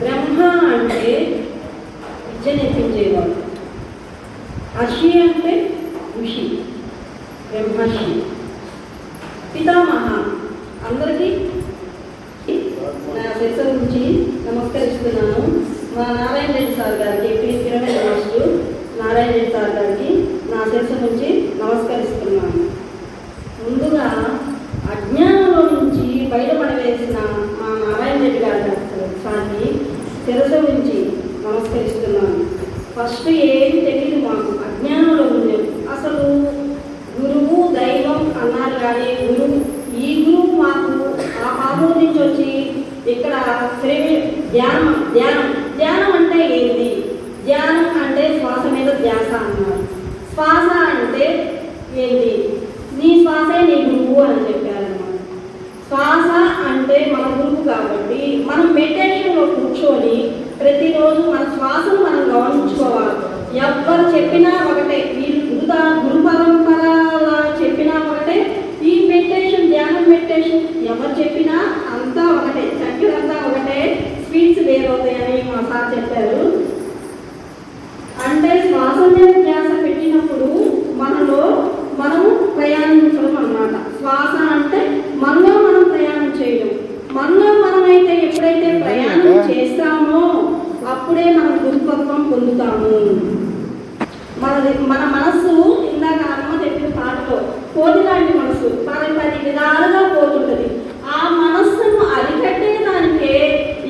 బ్రహ్మ అంటే విద్య నేర్పించేవాడు అషి అంటే ఋషి బ్రహ్మర్షి. పితామహ అందరికీ నా శిక్ష నుంచి నమస్కరిస్తున్నాను. మా నారాయణ రెడ్డి సార్ గారికి P Kiran master Narayana Reddy sir గారికి నా శిక్ష నుంచి నమస్కరిస్తున్నాను ముందుగా అజ్ఞానంలో నుంచి బయటపడవేసిన మా నారాయణ రెడ్డి గారి సార్కి శిరస నుంచి నమస్కరిస్తున్నాను. ఫస్ట్ ఏది తెలియదు మాకు. అజ్ఞానంలో ఉండేది. అసలు గురువు దైవం అన్నారు కానీ గురువు ఈ గురువు మాకు ఆ పాపం నుంచి వచ్చి ఇక్కడ శ్రీ ధ్యానం ధ్యానం. ధ్యానం అంటే ఏంటి ధ్యానం అంటే శ్వాస మీద ధ్యాస అన్నారు. శ్వాస అంటే ఏంటి నీ శ్వాసే నీ గురువు అని చెప్పి అన్నమాట శ్వాస అంటే మన గురువు కాబట్టి మనం మెడిటేషన్లో కూర్చొని ప్రతిరోజు మన శ్వాసను మనం గమనించుకోవాలి. ఎవ్వరు చెప్పినా ఒకటే వీళ్ళు గురుత గురు పరంపర చెప్పినా ఒకటే ఈ మెడిటేషన్ ధ్యానం మెడిటేషన్ ఎవరు చెప్పినా అంతా ఒకటే చక్కెర అంతా ఒకటే స్వీట్స్ వేరవుతాయని మా సార్ చెప్పారు అంటే శ్వాస మీద ధ్యాస పెట్టినప్పుడు మనలో మనం ప్రయాణించడం అన్నమాట శ్వాస అంటే మనలో మనం ప్రయాణం చేయడం మనలో మనమైతే ఎప్పుడైతే ప్రయాణం చేస్తామో అప్పుడే మనం గురుతత్వం పొందుతాము. మన మన మనస్సు ఇందాక అమ్మ చెప్పిన పాటలో కోతి లాంటి మనసు పది పది విధాలుగా పోతుంటది ఆ మనస్సును అరికట్టే దానికే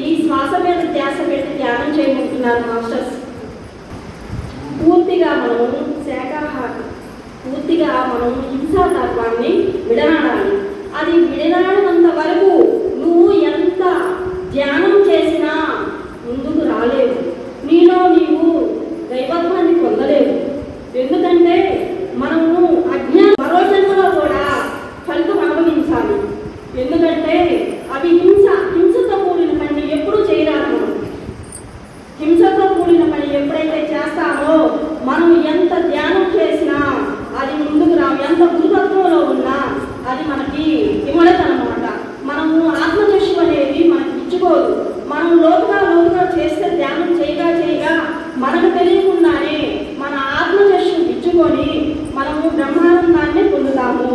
ఈ శ్వాస మీద ధ్యాస పెట్టి ధ్యానం చేయమంటున్నారు మాస్టర్స్. పూర్తిగా మనం శాకాహారం పూర్తిగా మనం హింసా తత్వాన్ని విడనాడాలి. అది విడనాడినంత వరకు మనసులో చేస్తే ధ్యానం చేయగా చేయగా మనకు తెలియకుండానే మన ఆత్మదర్శనం ఇచ్చుకొని మనము బ్రహ్మానందాన్ని పొందుతాము.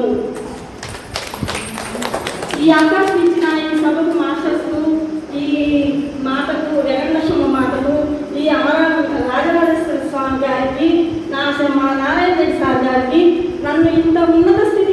ఈ అవకాశం ఇచ్చిన ఈ సభకు మాస్టర్స్ ఈ మాటకు వెంకటలక్ష్మ మాటకు ఈ అమరా రాజరాజేశ్వర స్వామి గారికి నా మా నారాయణ రెడ్డి సార్ గారికి నన్ను ఇంత ఉన్నత స్థితి